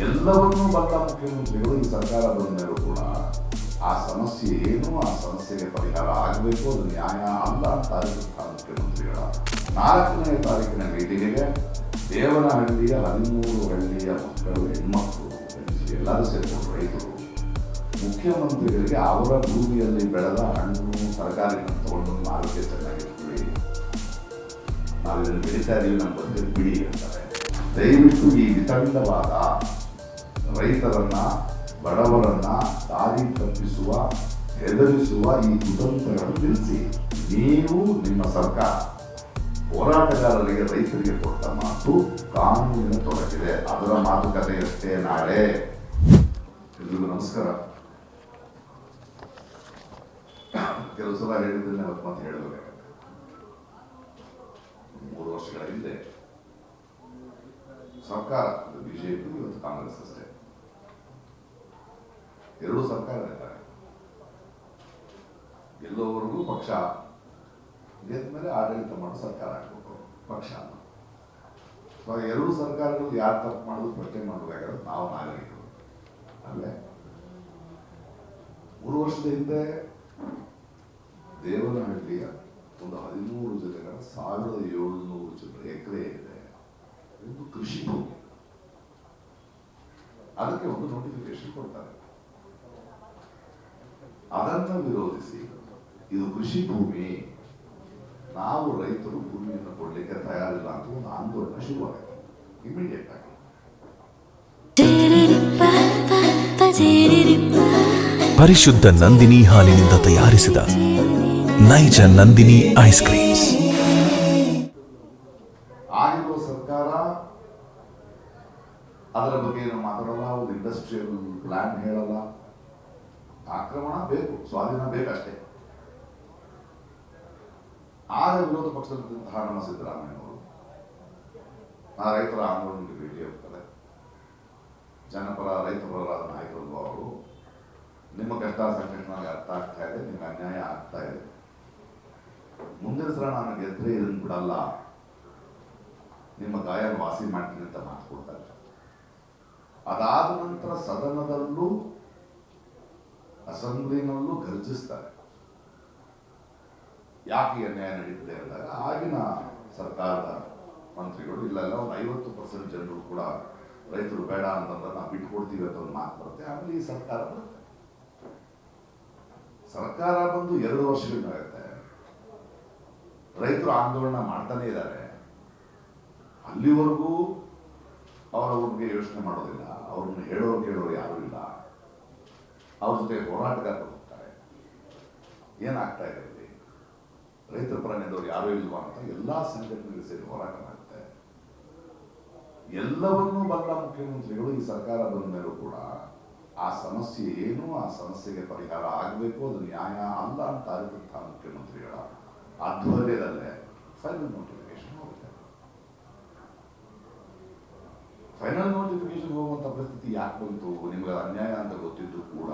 ಎಲ್ಲವನ್ನೂ ಬಲ್ಲ ಮುಖ್ಯಮಂತ್ರಿಗಳು ಈ ಸರ್ಕಾರ ಬಂದ ಮೇಲೂ ಕೂಡ ಆ ಸಮಸ್ಯೆ ಏನು? ಆ ಸಮಸ್ಯೆಗೆ ಪರಿಹಾರ ಆಗಬೇಕು? ಅದು ನ್ಯಾಯ ಅಲ್ಲ ಅಂತ ಅರಿತಂತಹ ಮುಖ್ಯಮಂತ್ರಿಗಳ ನಾಲ್ಕನೇ ತಾರೀಕಿನ ಮೀಟಿಂಗಿಗೆ ದೇವನಹಳ್ಳಿಯ ಹದಿಮೂರು ಹಳ್ಳಿಯ ಮಕ್ಕಳು ಹೆಣ್ಮಕ್ಕಳು ಎಲ್ಲರೂ ಸೇರಿಕೊಂಡು ರೈತರು ಮುಖ್ಯಮಂತ್ರಿಗಳಿಗೆ ಅವರ ಭೂಮಿಯಲ್ಲಿ ಬೆಳೆದ ಹಣ್ಣು, ತರಕಾರಿಗಳನ್ನು ತಗೊಂಡು ಆರೋಗ್ಯ ಚೆನ್ನಾಗಿರ್ತೀವಿ. ನಾವು ಇದನ್ನು ಬೆಳೀತಾ ನಮ್ಮ ಬಂದರೆ ಬಿಡಿ ಅಂತಾರೆ. ದಯವಿಟ್ಟು ಈ ವಿತಂಡವಾದ ರೈತರನ್ನ, ಬಡವರನ್ನ ದಾರಿ ತಪ್ಪಿಸುವ, ಹೆದರಿಸುವ ಈ ಕುತಂತ್ರಗಳನ್ನು ನಿಲ್ಲಿಸಿ. ನೀವು ನಿಮ್ಮ ಸರ್ಕಾರ ಹೋರಾಟಗಾರರಿಗೆ ರೈತರಿಗೆ ಕೊಟ್ಟ ಮಾತು ಕಾನೂನಿನ ತೊಡಗಿದೆ. ಅದರ ಮಾತುಕತೆಯಷ್ಟೇ ನಾಳೆ. ಎಲ್ರಿಗೂ ನಮಸ್ಕಾರ. ಕೆಲವು ಸಲ ಹೇಳಿದ್ದನ್ನೇ ಮತ್ತೆ ಹೇಳಬೇಕಾಗುತ್ತೆ ಮೂರು ವರ್ಷಗಳ ಹಿಂದೆ ಸರ್ಕಾರ, ಬಿಜೆಪಿ ಇವತ್ತು ಕಾಂಗ್ರೆಸ್ ಅಷ್ಟೇ. ಎರಡೂ ಸರ್ಕಾರ ಇದ್ದಾರೆ. ಗೆಲ್ಲೋವರೆಗೂ ಪಕ್ಷ. ಗೆದ್ದ ಮೇಲೆ ಆಡಳಿತ ಮಾಡೋ ಸರ್ಕಾರ ಆಗ್ಬೇಕು, ಪಕ್ಷ ಇವಾಗ ಎರಡು ಸರ್ಕಾರಗಳು ಯಾರು ತಪ್ಪು ಮಾಡೋದು ಪ್ರಶ್ನೆ ಮಾಡಬೇಕಾದ್ರೆ ನಾವು ನಾಗರಿಕರು ಅಲ್ಲೇ ಮೂರು ವರ್ಷದ ಹಿಂದೆ ದೇವನಹಳ್ಳಿಯ ಒಂದು ಹದಿಮೂರು ಜಿಲ್ಲೆಗಳ ಸಾವಿರದ ಏಳುನೂರು ಜನ ಎಕರೆ ಇದೆ. ಒಂದು ಕೃಷಿ ಭೂಮಿ. ಅದಕ್ಕೆ ಒಂದು ನೋಟಿಫಿಕೇಶನ್ ಕೊಡ್ತಾರೆ. ಅದನ್ನು ವಿರೋಧಿಸಿ ಇದು ಕೃಷಿ ಭೂಮಿ ನಾವು ರೈತರು ಭೂಮಿಯನ್ನು ಕೊಡ್ಲಿಕ್ಕೆ ತಯಾರಿಲ್ಲ ಅಂತ ಒಂದು ಆಂದೋಲನ ಶುರುವಾಗುತ್ತೆ ಇಮಿಡಿಯೇಟ್ ಆಗಿ. ಪರಿಶುದ್ಧ ನಂದಿನಿ ಹಾಲಿನಿಂದ ತಯಾರಿಸಿದ ನೈಜ ನಂದಿನಿ ಐಸ್ ಕ್ರೀಮ್ಸ್ ಆಗಿರುವ ಸರ್ಕಾರ ಅದರ ಬಗ್ಗೆ ಏನು ಮಾತಾಡಲ್ಲ ಒಂದು ಇಂಡಸ್ಟ್ರಿಯಲ್ ಪ್ಲಾನ್ ಹೇಳಲ್ಲ. ಆಕ್ರಮಣ ಬೇಕು, ಸ್ವಾಧೀನ ಬೇಕಷ್ಟೇ. ಆಗ ವಿರೋಧ ಪಕ್ಷದಲ್ಲಿದ್ದಂತಹ ನಮ್ಮ ಸಿದ್ದರಾಮಯ್ಯನವರು, ಆ ರೈತರ ಆಂದೋಲನಕ್ಕೆ ಭೇಟಿ ಹೋಗ್ತಾರೆ ಜನಪರ, ರೈತಪರರಾದ ನಾಯಕರು ಅವರು, ನಿಮ್ಮ ಕಷ್ಟ ನನಗೆ ಅರ್ಥ ಆಗ್ತಾ ಇದೆ, ನಿಮ್ಗೆ ಅನ್ಯಾಯ ಆಗ್ತಾ ಇದೆ. ಮುಂದಿನ ಸಲ ನಾನು ಗೆದ್ರೆ ಇದನ್ನು ಬಿಡಲ್ಲ. ನಿಮ್ಮ ಗಾಯ ವಾಸಿ ಮಾಡ್ತೀನಿ ಅಂತ ಮಾತು ಕೊಡ್ತಾರೆ. ಅದಾದ ನಂತರ ಸದನದಲ್ಲೂ ಅಸೆಂಬ್ಲಿನಲ್ಲೂ ಗರ್ಜಿಸ್ತಾರೆ. ಯಾಕೆ ಅನ್ಯಾಯ ನಡೀತಿದೆ ಅಂದಾಗ ಆಗಿನ ಸರ್ಕಾರದ ಮಂತ್ರಿಗಳು ಇಲ್ಲೆಲ್ಲ ಒಂದು ಐವತ್ತು ಪರ್ಸೆಂಟ್ ಜನರು ಕೂಡ ರೈತರು ಬೇಡ ಅಂತಂದ್ರೆ ನಾವು ಬಿಟ್ಕೊಡ್ತೀವಿ ಅಂತ ಒಂದು ಮಾತು ಬರುತ್ತೆ. ಆಮೇಲೆ ಈ ಸರ್ಕಾರ ಸರ್ಕಾರ ಬಂದು ಎರಡು ವರ್ಷಗಳಾಗುತ್ತೆ ರೈತರು ಆಂದೋಲನ ಮಾಡ್ತಾನೆ ಇದ್ದಾರೆ. ಅಲ್ಲಿವರೆಗೂ ಅವರ ಬಗ್ಗೆ ಯೋಚನೆ ಮಾಡೋದಿಲ್ಲ. ಅವ್ರನ್ನ ಹೇಳೋರು ಕೇಳೋರು ಯಾರೂ ಇಲ್ಲ. ಅವ್ರ ಜೊತೆ ಹೋರಾಟಗಾರರು ಹೋಗ್ತಾರೆ ಏನಾಗ್ತಾ ಇದೆ ಇಲ್ಲಿ ರೈತರ ಪರ ನಿಲ್ಲೋರು ಯಾರೂ ಇಲ್ವಾ ಅಂತ ಎಲ್ಲಾ ಸಂಘಟನೆಗಳು ಸೇರಿ ಹೋರಾಟ ಮಾಡುತ್ತೆ ಎಲ್ಲವನ್ನೂ ಬಂದ ಮುಖ್ಯಮಂತ್ರಿಗಳು, ಈ ಸರ್ಕಾರ ಬಂದ ಮೇಲೂ ಕೂಡ ಆ ಸಮಸ್ಯೆ ಏನು, ಆ ಸಮಸ್ಯೆಗೆ ಪರಿಹಾರ ಆಗಬೇಕು, ಅದು ನ್ಯಾಯ ಅಲ್ಲ ಅಂತ ಅರಿತಂತಹ ಮುಖ್ಯಮಂತ್ರಿಗಳ ಆಧ್ವರ್ಯದಲ್ಲೇ ಸೈಲೆಂಟ್ ಫೈನಲ್ ನೋಟಿಫಿಕೇಶನ್ ಹೋಗುವಂತ ಪರಿಸ್ಥಿತಿ ಯಾಕೆ ಬಂತು? ನಿಮ್ಗೆ ಅನ್ಯಾಯ ಅಂತ ಗೊತ್ತಿದ್ದು ಕೂಡ,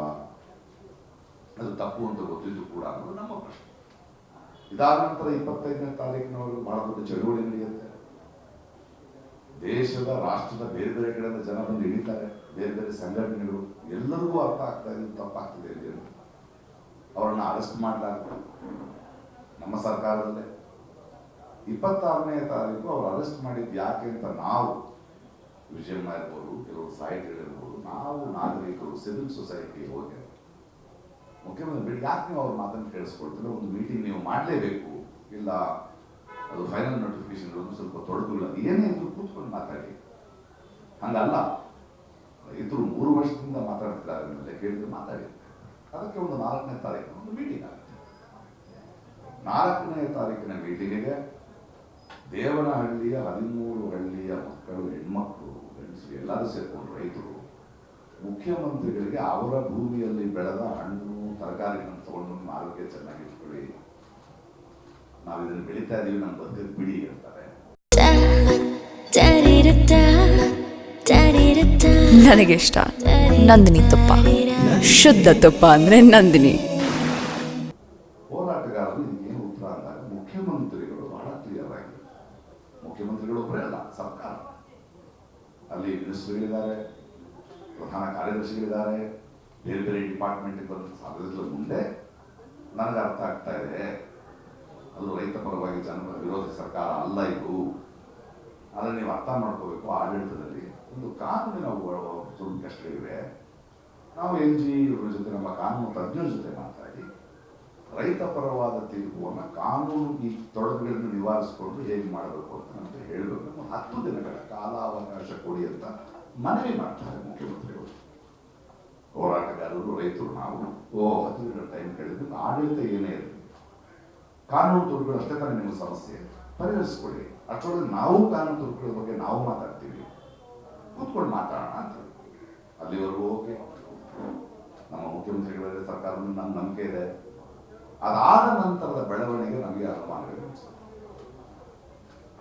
ಅದು ತಪ್ಪು ಅಂತ ಗೊತ್ತಿದ್ದು ಕೂಡ ಅನ್ನೋದು ನಮ್ಮ ಪ್ರಶ್ನೆ. ಇದಾದ ನಂತರ ಇಪ್ಪತ್ತೈದನೇ ತಾರೀಕಿನವರೆಗೂ ಬಹಳ ದೊಡ್ಡ ಚಳುವಳಿ ನಡೆಯುತ್ತೆ. ದೇಶದ, ರಾಷ್ಟ್ರದ ಬೇರೆ ಬೇರೆ ಕಡೆಯಿಂದ ಜನ ಬಂದು ಇಳಿತಾರೆ ಬೇರೆ ಬೇರೆ ಸಂಘಟನೆಗಳು, ಎಲ್ಲರಿಗೂ ಅರ್ಥ ಆಗ್ತಾ ಇದೆ ತಪ್ಪಾಗ್ತಿದೆ ಇಲ್ಲಿ ಅಂತ ಅವರನ್ನ ಅರೆಸ್ಟ್ ಮಾಡಲಾಗ್ತದೆ ನಮ್ಮ ಸರ್ಕಾರದಲ್ಲೇ. ಇಪ್ಪತ್ತಾರನೇ ತಾರೀಕು ಅವ್ರು ಅರೆಸ್ಟ್ ಮಾಡಿದ್ದು ಯಾಕೆ ಅಂತ ನಾವು ವಿಜಯಮ್ಮ ಇರ್ಬೋದು ಕೆಲವರು ಸಾಹಿತಿಗಳಿರ್ಬೋದು ನಾವು ನಾಗರಿಕರು ಸಿವಿಲ್ ಸೊಸೈಟಿ ಹೋಗಿ ಮುಖ್ಯಮಂತ್ರಿ ಬಿಡಿ, ಯಾಕೆ ನೀವು ಅವ್ರ ಮಾತನ್ನು ಕೇಳಿಸ್ಕೊಳ್ತೀರ? ಒಂದು ಮೀಟಿಂಗ್ ನೀವು ಮಾಡಲೇಬೇಕು. ಇಲ್ಲ, ಅದು ಫೈನಲ್ ನೋಟಿಫಿಕೇಶನ್ ಒಂದು ಸ್ವಲ್ಪ ತೊಡಕುಗಳು ಏನೇ ಇದ್ರು ಕೂತ್ಕೊಂಡು ಮಾತಾಡಿ. ಹಂಗಲ್ಲ. ರೈತರು ಮೂರು ವರ್ಷದಿಂದ ಮಾತಾಡ್ತಿದ್ದಾರೆ ಮೇಲೆ ಕೇಳಿದ್ರೆ ಮಾತಾಡಿ. ಅದಕ್ಕೆ ಒಂದು ನಾಲ್ಕನೇ ತಾರೀಕಿನ ಒಂದು ಮೀಟಿಂಗ್ ಆಗುತ್ತೆ. ನಾಲ್ಕನೇ ತಾರೀಕಿನ ಮೀಟಿಂಗಿಗೆ ದೇವನಹಳ್ಳಿಯ ಹದಿಮೂರು ಹಳ್ಳಿಯ ಮಕ್ಕಳು, ಹೆಣ್ಮಕ್ಳು ಗಂಡಸರು ಎಲ್ಲರೂ ಸೇರ್ಕೊಂಡು ರೈತರು ಮುಖ್ಯಮಂತ್ರಿಗಳಿಗೆ ಅವರ ಭೂಮಿಯಲ್ಲಿ ಬೆಳೆದ ಹಣ್ಣು ತರಕಾರಿಗಳನ್ನು ತಗೊಂಡು ನಮ್ಮ ಆರೋಗ್ಯ ಚೆನ್ನಾಗಿಟ್ಕೊಳ್ಳಿ ನಾವು ಇದನ್ನು ಬೆಳೀತಾ ಇದೀವಿ ನಮ್ಮ ಬದುಕಕ್ಕೆ ಬಿಡಿ ಅಂತಾರೆ. ನನಗೆ ಇಷ್ಟ ನಂದಿನಿ ತುಪ್ಪ. ಶುದ್ಧ ತುಪ್ಪ ಅಂದ್ರೆ ನಂದಿನಿ. ಹೋರಾಟಗಾರರು ಏನು ಉತ್ತರ ಅಂದಾಗ ಮುಖ್ಯಮಂತ್ರಿಗಳು ಬಹಳ ಕ್ಲಿಯರ್ ಆಗಿದೆ ಮುಖ್ಯಮಂತ್ರಿಗಳು ಒಬ್ಬರೇ ಅಲ್ಲ ಸರ್ಕಾರ. ಅಲ್ಲಿ ಮಿನಿಸ್ಟರ್ಗಳಿದ್ದಾರೆ ಪ್ರಧಾನ ಕಾರ್ಯದರ್ಶಿಗಳಿದ್ದಾರೆ ಬೇರೆ ಬೇರೆ ಡಿಪಾರ್ಟ್ಮೆಂಟ್ ಬಂದು ಮುಂದೆ ನನಗೆ ಅರ್ಥ ಆಗ್ತಾ ಇದೆ. ಅದು ರೈತ ಪರವಾಗಿ ಜನಪರ ವಿರೋಧಿ ಸರ್ಕಾರ ಅಲ್ಲ ಇದು. ಅದನ್ನು ನೀವು ಅರ್ಥ ಮಾಡ್ಕೋಬೇಕು ಆಡಳಿತದಲ್ಲಿ. ಒಂದು ಕಾನೂನಿನ ಸ್ವಲ್ಪ ಕಷ್ಟಗಳಿವೆ ನಾವು ಎಲ್ ಜಿ ಇವರ ಜೊತೆ ನಮ್ಮ ಕಾನೂನು ತಜ್ಞರ ಜೊತೆ ಮಾತಾಡಿ ರೈತ ಪರವಾದ ತೀರ್ಪುವನ್ನು ಕಾನೂನು ಈ ತೊಡಕುಗಳನ್ನು ನಿವಾರಿಸಿಕೊಂಡು ಹೇಗೆ ಮಾಡಬೇಕು ಅಂತ ನಮಗೆ ಹೇಳಬೇಕು. ಹತ್ತು ದಿನಗಳ ಕಾಲಾವಕಾಶ ಕೊಡಿ ಅಂತ ಮನವಿ ಮಾಡ್ತಾರೆ ಮುಖ್ಯಮಂತ್ರಿಗಳು. ಹೋರಾಟಗಾರರು, ರೈತರು, ನಾವು ಓ ಹತ್ತು ದಿನಗಳ ಟೈಮ್ ಕೇಳಿದ್ರು ಆಡಳಿತ ಏನೇ ಇರಲಿ, ಕಾನೂನು ತುರುಗಳು ಅಷ್ಟೇ ತಾನೇ ನಿಮ್ಮ ಸಮಸ್ಯೆ. ಪರಿಹರಿಸ್ಕೊಳ್ಳಿ. ಅಷ್ಟರೊಳಗೆ ನಾವು ಕಾನೂನು ತುರುಕುಗಳ ಬಗ್ಗೆ ನಾವು ಮಾತಾಡ್ತೀವಿ. ಕೂತ್ಕೊಂಡು ಮಾತಾಡೋಣ ಅಂತ ಅಲ್ಲಿವರೆಗೂ ಓಕೆ. ನಮ್ಮ ಮುಖ್ಯಮಂತ್ರಿಗಳಲ್ಲಿ ಸರ್ಕಾರದ ನಮ್ಮ ನಂಬಿಕೆ ಇದೆ. ಅದಾದ ನಂತರದ ಬೆಳವಣಿಗೆ ನಮಗೆ ಅನುಮಾನಗಳು.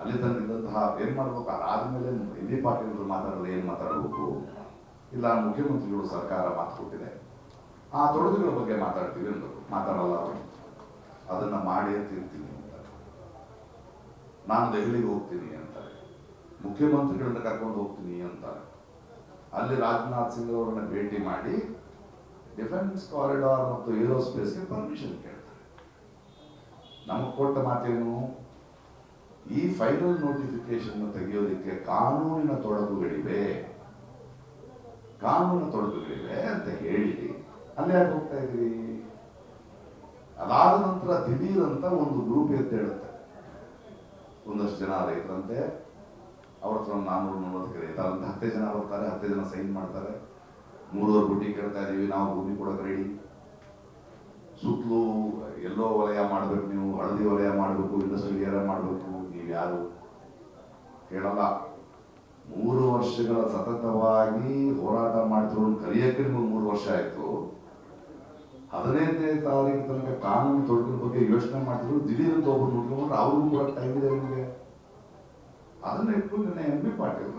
ಅಲ್ಲಿ ತಂದಿದ್ದಂತಹ ಏನ್ ಮಾಡಬೇಕು? ಅದಾದ ಮೇಲೆ ಎಲ್ಲಿ ಪಾಟೀಲ್ ಮಾತಾಡಲು ಏನ್ ಮಾತಾಡಬೇಕು? ಇಲ್ಲ, ಮುಖ್ಯಮಂತ್ರಿಗಳು ಸರ್ಕಾರ ಮಾತು ಕೊಟ್ಟಿದೆ. ಆ ತೊಡಗುಗಳ ಬಗ್ಗೆ ಮಾತಾಡ್ತೀವಿ ಅಂದರು. ಮಾತಾಡಲ್ಲ ಅದನ್ನ ಮಾಡಿ ತೀರ್ತೀನಿ ನಾನು ದೆಹಲಿಗೆ ಹೋಗ್ತೀನಿ ಅಂತಾರೆ ಮುಖ್ಯಮಂತ್ರಿಗಳನ್ನ ಕರ್ಕೊಂಡು ಹೋಗ್ತೀನಿ ಅಂತಾರೆ ಅಲ್ಲಿ ರಾಜನಾಥ್ ಸಿಂಗ್ ಅವರನ್ನ ಭೇಟಿ ಮಾಡಿ ಡಿಫೆನ್ಸ್ ಕಾರಿಡಾರ್ ಮತ್ತು ಏರೋಸ್ಪೇಸ್ಗೆ ಪರ್ಮಿಷನ್ ಕೇಳ್ತಾರೆ. ನಮಗೆ ಕೊಟ್ಟ ಮಾತೇನು? ಈ ಫೈನಲ್ ನೋಟಿಫಿಕೇಶನ್ ತೆಗೆಯೋದಕ್ಕೆ ಕಾನೂನಿನ ತೊಡಕುಗಳಿವೆ. ಕಾನೂನಿನ ತೊಡಕುಗಳಿವೆ ಅಂತ ಹೇಳಿ ಅಲ್ಲಿ ಯಾಕೆ ಹೋಗ್ತಾ ಇದ್ರಿ ಅದಾದ ನಂತರ ದಿಢೀರ್ ಅಂತ ಒಂದು ಗ್ರೂಪ್ ಎದ್ದೇಳುತ್ತೆ ಒಂದಷ್ಟು ಜನ ರೈತರಂತೆ, ಅವ್ರ ಹತ್ರ ಒಂದು ನಾನ್ನೂರು ನೂರಕ್ಕೆ ಅಂತ ಹತ್ತೇ ಜನ ಬರ್ತಾರೆ, ಹತ್ತೇ ಜನ ಸೈನ್ ಮಾಡ್ತಾರೆ. ಮೂರುವರೆ ಬುಟ್ಟಿ ಕೇಳ್ತಾ ಇದೀವಿ, ನಾವು ಭೂಮಿ ಕೊಡೋಕೆ ರೆಡಿ ಸುತ್ತಲೂ ಎಲ್ಲೋ ವಲಯ ಮಾಡಬೇಕು ನೀವು, ಹಳದಿ ವಲಯ ಮಾಡಬೇಕು ಇಂಡಸ್ಟ್ರಿಯಲ್ ಏರಿಯಾ ಮಾಡಬೇಕು, ನೀವು ಯಾರು ಕೇಳಲ್ಲ. ಮೂರು ವರ್ಷಗಳ ಸತತವಾಗಿ ಹೋರಾಟ ಮಾಡ್ತಿರೋ ಕಲಿಯಕ್ಕೆ ನಿಮಗೆ ಮೂರು ವರ್ಷ ಆಯ್ತು. ಹದಿನೈದನೇ ತಾರೀಕು ತನಕ ಕಾನೂನು ತೊಡಕಿನ ಬಗ್ಗೆ ಯೋಚನೆ ಮಾಡ್ತಿದ್ರು. ದಿಢೀರಂತ ಒಬ್ಬರು ನೋಡ್ಕೊಂಡ್ರೆ, ಅವ್ರಿಗೂ ಕೂಡ ಟೈಮ್ ಇದೆ ನಿಮಗೆ. ಅದನ್ನ ಇಟ್ಕೊಂಡು ನಿನ್ನೆ M B Patil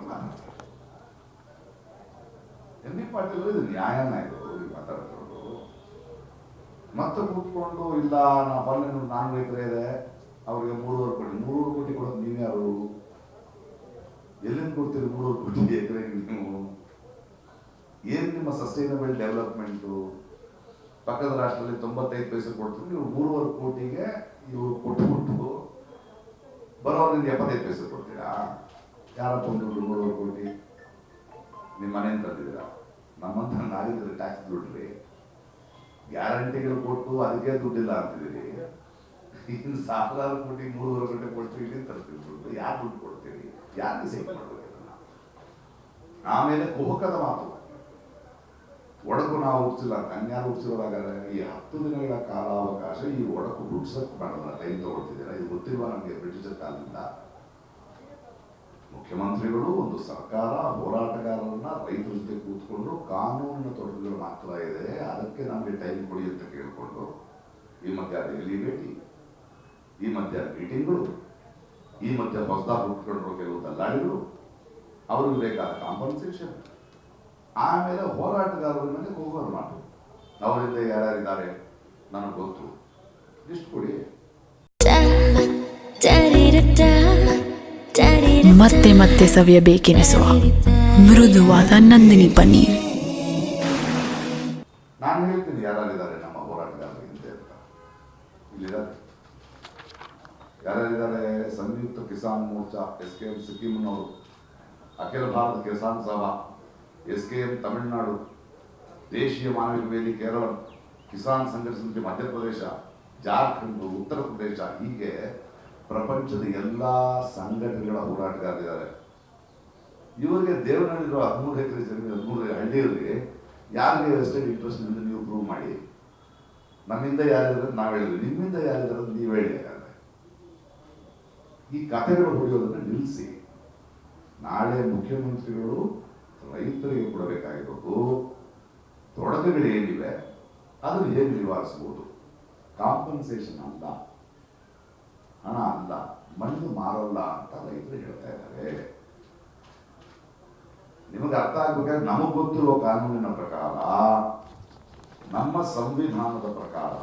M B Patil ಇದು ನ್ಯಾಯನ ಇದು ಮಾತಾಡ್ತಿರೋದು ಮತ್ತೆ ಕೂತ್ಕೊಂಡು, ಇಲ್ಲ ನಾ ಬಂದ ನಾನು ರೈತರೇ ಇದೆ. ಅವ್ರಿಗೆ ಮೂರುವರೆ ಕೋಟಿ ಮೂರುವರೆ ಕೋಟಿ ಕೊಡೋದು ನೀವ್ಯಾರು ಎಲ್ಲಿಂದ ಕೊಡ್ತೀರಿ ಮೂರುವರೆ ಕೋಟಿ ಎಕರೆ ನೀವು? ಏನ್ ನಿಮ್ಮ ಸಸ್ಟೈನಬಲ್ ಡೆವಲಪ್ಮೆಂಟು ಪಕ್ಕದ ರಾಷ್ಟ್ರದಲ್ಲಿ ತೊಂಬತ್ತೈದು ಪೈಸೆ ಕೊಡ್ತೀವಿ ನೀವು ಮೂರುವರೆ ಕೋಟಿಗೆ ಇವರು ಕೊಟ್ಟು ಬರೋದ್ರಿಂದ ಎಪ್ಪತ್ತೈದು ಪೈಸೆ ಕೊಡ್ತೀರಾ? ಯಾರ ಒಂದು ಮೂರುವರೆ ಕೋಟಿ? ನಿಮ್ಮ ಮನೆಯಿಂದ ತಂದಿದ್ದೀರಾ? ನಮ್ಮಂತ ನಾಗರಿಕರು ಟ್ಯಾಕ್ಸ್ ದುಡ್ಡ್ರಿ ಗ್ಯಾರಂಟಿಗಳು ಕೊಟ್ಟು ಅದಕ್ಕೆ ದುಡ್ಡಿಲ್ಲ ಅಂತಿದ್ದೀರಿ ಇನ್ನು ಸಾವಿರಾರು ಕೋಟಿ ಮೂರುವರೆ ಗಂಟೆ ಕೊಡ್ತೀವಿ ಇಲ್ಲಿ ತರ್ತೀವಿ ದುಡ್ಡು. ಯಾರು ದುಡ್ಡು ಕೊಡ್ತೀರಿ? ಯಾರು ಸೇವ್ ಮಾಡ್ಬೇಕು ಆಮೇಲೆ ಕುಹಕದ ಮಾತು. ಒಡಕು ನಾವು ಉಪ್ಸಿಲ್ಲ ಅಂತ ಅನ್ಯಾರು ಹುಟ್ಟಿಸಿರೋದಾಗಾದ್ರೆ ಈ ಹತ್ತು ದಿನಗಳ ಕಾಲಾವಕಾಶ ಈ ಒಡಕು ಹುಟ್ಟಿಸಕ್ ಮಾಡಲ್ಲ ಟೈಮ್ ತಗೊಳ್ತಿದ್ದೀರಾ? ಇದು ಗೊತ್ತಿಲ್ವಾ ನಮಗೆ ಬ್ರಿಟಿಷರ್ ಕಾಲದಿಂದ? ಮುಖ್ಯಮಂತ್ರಿಗಳು ಒಂದು ಸರ್ಕಾರ, ಹೋರಾಟಗಾರರನ್ನ ರೈತರ ಜೊತೆ ಕೂತ್ಕೊಂಡು ಕಾನೂನಿನ ತೊಡಕುಗಳು ಮಾತ್ರ ಇದೆ. ಅದಕ್ಕೆ ನಮಗೆ ಟೈಮ್ ಕೊಡಿ ಅಂತ ಕೇಳಿಕೊಂಡು ಈ ಮಧ್ಯ ದೆಹಲಿ ಭೇಟಿ, ಈ ಮಧ್ಯ ಮೀಟಿಂಗ್ಗಳು, ಈ ಮಧ್ಯ ಹೊಸದಾಗಿ ಹುಟ್ಕೊಂಡಿರೋ ಕೆಲವು ದಲ್ಲಾಳಿಗಳು, ಅವ್ರಿಗೆ ಬೇಕಾದ ಕಾಂಪನ್ಸೇಷನ್ ಆಮೇಲೆ ಹೋರಾಟಗಾರರ ಮೇಲೆ ಹೋಗೋರ ಮಾತು ಅವರಿಂದ ಯಾರ್ಯಾರಿದ್ದಾರೆ ನನಗೆ ಗೊತ್ತು. ಲಿಸ್ಟ್ ಕೊಡಿ. ಮತ್ತೆ ಮತ್ತೆ ಸವಿಯಬೇಕೆನಿಸುವ ಮೃದುವಾದ ನಂದಿನಿ ಪನ್ನೀರ್. ನಾನು ಹೇಳ್ತೀನಿ, ಯಾರ್ಯಾರಿದ್ದಾರೆ ನಮ್ಮ ಹೋರಾಟಗಾರರು ಅಂತ. ಯಾರ್ಯಾರಿದ್ದಾರೆ? Samyukta Kisan Morcha S K M ಸಿಕ್ಕಿಂನವರು, Akhil Bharat Kisan Sabha S K M Tamil Nadu, ದೇಶೀಯ ಮಾನವಿಕ ವೇದಿ ಕೇರಳ, ಕಿಸಾನ್ ಸಂಘರ್ಷ ಸಮಿತಿ ಮಧ್ಯಪ್ರದೇಶ, ಜಾರ್ಖಂಡ್ ಉತ್ತರ ಪ್ರದೇಶ ಹೀಗೆ ಪ್ರಪಂಚದ ಎಲ್ಲ ಸಂಘಟನೆಗಳ ಹೋರಾಟಗಾರಿದ್ದಾರೆ ಇವರಿಗೆ ದೇವನಹಳ್ಳಿರೋ ಹದಿಮೂರು ಎಕರೆ ಜಮೀನು, ಹದಿಮೂರು ಹಳ್ಳಿಯಲ್ಲಿ ಯಾರಿಗೆ ಎಸ್ಟೇಟ್ ಇಂಟ್ರೆಸ್ಟ್ ಇದೆ ನೀವು ಪ್ರೂವ್ ಮಾಡಿ. ನಮ್ಮಿಂದ ಯಾರಿದ್ರೆ ನಾವು ಹೇಳಿದ್ವಿ. ನಿಮ್ಮಿಂದ ಯಾರಿದ್ರೆ ನೀವು ಹೇಳಿ ಈ ಕಥೆಗಳು ಹೊಡೆಯೋದನ್ನು ನಿಲ್ಲಿಸಿ ನಾಳೆ ಮುಖ್ಯಮಂತ್ರಿಗಳು ರೈತರಿಗೆ ಕೊಡಬೇಕಾಗಿರೋದು ತೊಡಕುಗಳು ಏನಿವೆ ಅದನ್ನು ಹೇಗೆ ನಿವಾರಿಸಬಹುದು? ಕಾಂಪನ್ಸೇಷನ್ ಅಲ್ಲ ಹಣ ಅಲ್ಲ ಮಣ್ಣು ಮಾರಲ್ಲ ಅಂತ ರೈತರು ಹೇಳ್ತಾ ಇದ್ದಾರೆ. ನಿಮಗೆ ಅರ್ಥ ಆಗ್ಬೇಕಾದ್ರೆ ನಮಗೆ ಗೊತ್ತಿರುವ ಕಾನೂನಿನ ಪ್ರಕಾರ, ನಮ್ಮ ಸಂವಿಧಾನದ ಪ್ರಕಾರ,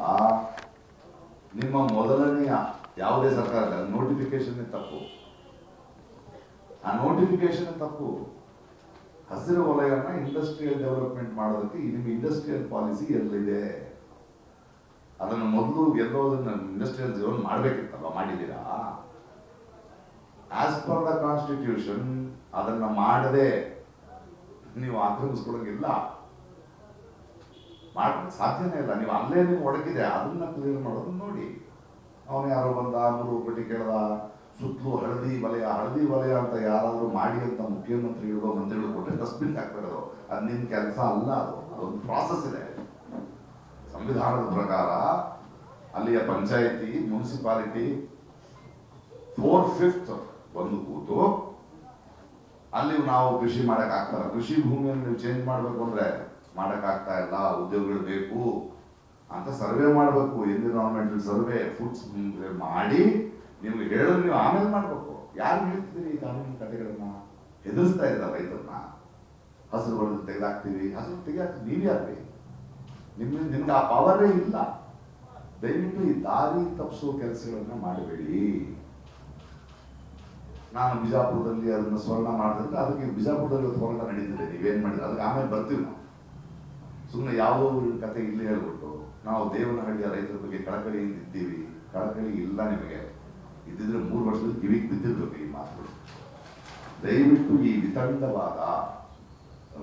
ನಿಮ್ಮ ಮೊದಲನೆಯ ಯಾವುದೇ ಸರ್ಕಾರ ನೋಟಿಫಿಕೇಶನ್ ತಪ್ಪು. ಆ ನೋಟಿಫಿಕೇಶನ್ ತಪ್ಪು. ಹಸಿರು ವಲಯವನ್ನ ಇಂಡಸ್ಟ್ರಿಯಲ್ ಡೆವಲಪ್ಮೆಂಟ್ ಮಾಡೋದಕ್ಕೆ ನಿಮ್ಮ ಇಂಡಸ್ಟ್ರಿಯಲ್ ಪಾಲಿಸಿ ಎಲ್ಲಿದೆ? ಅದನ್ನು ಮೊದಲು ಎಲ್ಲೋದನ್ನ ಇಂಡಸ್ಟ್ರಿಯಲ್ ಝೋನ್ ಮಾಡಬೇಕಿತ್ತಲ್ಲ ಮಾಡಿದ್ದೀರಾ? ಆಸ್ ಪರ್ ದ ಕಾನ್ಸ್ಟಿಟ್ಯೂಷನ್ ಅದನ್ನ ಮಾಡದೆ ನೀವು ಆಕ್ರಮಿಸ್ಕೊಳಂಗಿಲ್ಲ ಮಾಡಕ್ಕೆ ಸಾಧ್ಯನೇ ಇಲ್ಲ. ನೀವು ಅಲ್ಲೇ ನೀವು ಒಡಗಿದೆ ಅದನ್ನ ಕ್ಲಿಯರ್ ಮಾಡೋದನ್ನ ನೋಡಿ. ಅವನು ಯಾರೋ ಬಂದ, ಮೂರು ಪಟ್ಟಿ ಕೇಳ್ದ, ಸುತ್ತಲೂ ಹಳದಿ ವಲಯ ಹಳದಿ ವಲಯ ಅಂತ ಯಾರಾದರೂ ಮಾಡಿ ಅಂತ ಮುಖ್ಯಮಂತ್ರಿಗಳು ಮಂತ್ರಿಗಳು ಕೊಟ್ಟರೆ ಡಸ್ಟ್ಬಿನ್ ಹಾಕ್ಬಿಡೋದು. ಅದು ನಿನ್ನ ಕೆಲಸ ಅಲ್ಲ ಅದು. ಅದೊಂದು ಪ್ರಾಸೆಸ್ ಇದೆ. ಸಂವಿಧಾನದ ಪ್ರಕಾರ ಅಲ್ಲಿಯ ಪಂಚಾಯಿತಿ, ಮುನ್ಸಿಪಾಲಿಟಿ ಫೋರ್ ಫಿಫ್ತ್ ಒಂದು ಕೂತು ಅಲ್ಲಿ ನಾವು ಕೃಷಿ ಮಾಡಕ್ ಆಗ್ತಾರ. ಕೃಷಿ ಭೂಮಿಯನ್ನು ನೀವು ಚೇಂಜ್ ಮಾಡ್ಬೇಕು ಅಂದ್ರೆ ಮಾಡಕ್ ಆಗ್ತಾ ಇಲ್ಲ, ಉದ್ಯೋಗಗಳು ಬೇಕು ಅಂತ ಸರ್ವೆ ಮಾಡಬೇಕು. ಎನ್ವಿರಾನ್ಮೆಂಟಲ್ ಸರ್ವೆ ಫುಡ್ಸ್ ಮಾಡಿ ನಿಮ್ಗೆ ಹೇಳಿದ್ರೆ ನೀವು ಆಮೇಲೆ ಮಾಡ್ಬೇಕು. ಯಾರು ಹೇಳ್ತಿದ್ದೀರಿ ಈ ಕಾನೂನು ಕಥೆಗಳನ್ನ? ಹೆದರ್ಸ್ತಾ ಇಲ್ಲ ರೈತರನ್ನ? ಹಸಿರು ಬಣ್ಣದ ತೆಗೆದಾಕ್ತೀವಿ ಹಸಿರು ತೆಗೆದಾಕ್ತೀವಿ ನೀವ್ ಯಾರ್ರಿ ನಿಮ್ಮ ನಿಮ್ಗೆ ಆ ಪವರೇ ಇಲ್ಲ. ದಯವಿಟ್ಟು ಈ ದಾರಿ ತಪ್ಪಿಸೋ ಕೆಲಸಗಳನ್ನ ಮಾಡಬೇಡಿ. ನಾನು ಬಿಜಾಪುರದಲ್ಲಿ ಅದನ್ನ ಸ್ವರ್ಣ ಮಾಡಿದ್ರೆ ಅದಕ್ಕೆ ಬಿಜಾಪುರದಲ್ಲಿ ಇವತ್ತು ಹೋರಾಟ ನಡೀತಿದೆ, ನೀವೇನ್ ಮಾಡಿದ್ರೆ? ಅದಕ್ಕೆ ಆಮೇಲೆ ಬರ್ತೀವಿ ನಾವು. ಸುಮ್ಮನೆ ಯಾವುದೋ ಊರಿನ ಕತೆ ಇಲ್ಲಿ ಹೇಳ್ಬಿಟ್ಟು, ನಾವು ದೇವನಹಳ್ಳಿಯ ರೈತರ ಬಗ್ಗೆ ಕಳಕಳಿಯಿಂದ ಇದ್ದೀವಿ. ಕಳಕಳಿ ಇಲ್ಲ ನಿಮಗೆ. ಇದ್ದಿದ್ರೆ ಮೂರು ವರ್ಷದಲ್ಲಿ ಕಿವಿಗೆ ಬಿದ್ದಿರ್ಬೇಕು ಈ ಮಾತುಗಳು. ದಯವಿಟ್ಟು ಈ ವಿತಂಡವಾದ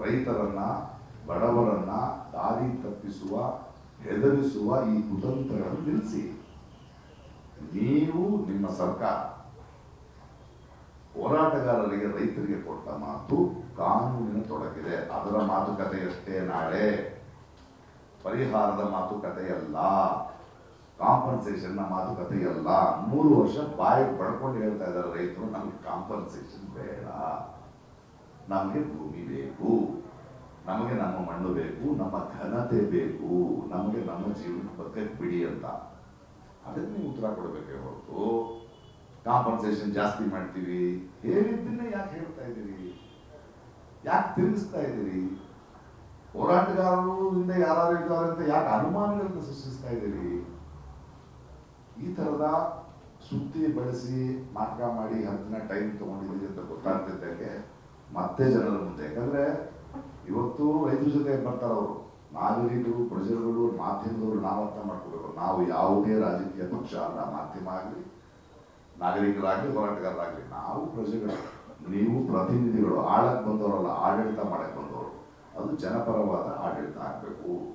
ರೈತರನ್ನ ಬಡವರನ್ನ ದಾರಿ ತಪ್ಪಿಸುವ, ಹೆದರಿಸುವ ಈ ಕುತಂತ್ರಗಳನ್ನು ನಿಲ್ಲಿಸಿ. ನೀವು ನಿಮ್ಮ ಸರ್ಕಾರ ಹೋರಾಟಗಾರರಿಗೆ ರೈತರಿಗೆ ಕೊಟ್ಟ ಮಾತು ಕಾನೂನಿನ ತೊಡಗಿದೆ ಅದರ ಮಾತುಕತೆಯಷ್ಟೇ ನಾಳೆ. ಪರಿಹಾರದ ಮಾತುಕತೆಯಲ್ಲ. ಕಾಂಪನ್ಸೇಷನ್ ಮಾತುಕತೆಯಲ್ಲ. ಮೂರು ವರ್ಷ ಬಾಯಿ ಪಡ್ಕೊಂಡು ಹೇಳ್ತಾ ಇದ್ದಾರೆ ರೈತರು. ನಮ್ಗೆ ಕಾಂಪನ್ಸೇಷನ್ ಬೇಡ. ನಮಗೆ ಭೂಮಿ ಬೇಕು. ನಮಗೆ ನಮ್ಮ ಮಣ್ಣು ಬೇಕು, ನಮ್ಮ ಘನತೆ ಬೇಕು, ನಮಗೆ ನಮ್ಮ ಜೀವನ ಬದುಕಕ್ಕೆ ಬಿಡಿ ಅಂತ. ಅದಕ್ಕೆ ನೀವು ಉತ್ತರ ಕೊಡಬೇಕೇ ಹೊರತು. ಕಾಂಪನ್ಸೇಷನ್ ಜಾಸ್ತಿ ಮಾಡ್ತೀವಿ. ಹೇಳಿದ್ದನ್ನೇ ಯಾಕೆ ಹೇಳ್ತಾ ಇದ್ದೀರಿ? ಯಾಕೆ ತಿರುಗಿಸ್ತಾ ಇದ್ದೀರಿ? ಹೋರಾಟಗಾರರು ಹಿಂದೆ ಯಾರು ಇದ್ದಾರೆ ಅಂತ ಯಾಕೆ ಅನುಮಾನಗಳನ್ನು ಸೃಷ್ಟಿಸ್ತಾ ಇದ್ದೀರಿ? ಈ ತರದ ಸುದ್ದಿ ಬಳಸಿ ನಾಟಕ ಮಾಡಿ ಹತ್ತಿನ ಟೈಮ್ ತಗೊಂಡಿದ್ದೀರಿ ಅಂತ ಗೊತ್ತಾಗ್ತಿದ್ದಕ್ಕೆ ಮತ್ತೆ ಜನರ ಮುಂದೆ. ಯಾಕಂದ್ರೆ ಇವತ್ತು ರೈತರ ಜೊತೆ ಬರ್ತಾರ ಅವರು. ನಾಗರಿಕರು, ಪ್ರಜೆಗಳು, ಮಾಧ್ಯಮದವರು ನಾವು ಅರ್ಥ ಮಾಡ್ಕೋಬೇಕು. ನಾವು ಯಾವುದೇ ರಾಜಕೀಯ ಪಕ್ಷ ಅಲ್ಲ, ಮಾಧ್ಯಮ ಆಗಲಿ, ನಾಗರಿಕರಾಗಲಿ, ಹೋರಾಟಗಾರರಾಗಲಿ, ನಾವು ಪ್ರಜೆಗಳು. ನೀವು ಪ್ರತಿನಿಧಿಗಳು. ಆಳಕ್ಕೆ ಬಂದವರಲ್ಲ, ಆಡಳಿತ ಮಾಡಕ್ಕೆ ಬಂದವರು. ಅದು ಜನಪರವಾದ ಆಡಳಿತ ಆಗಬೇಕು.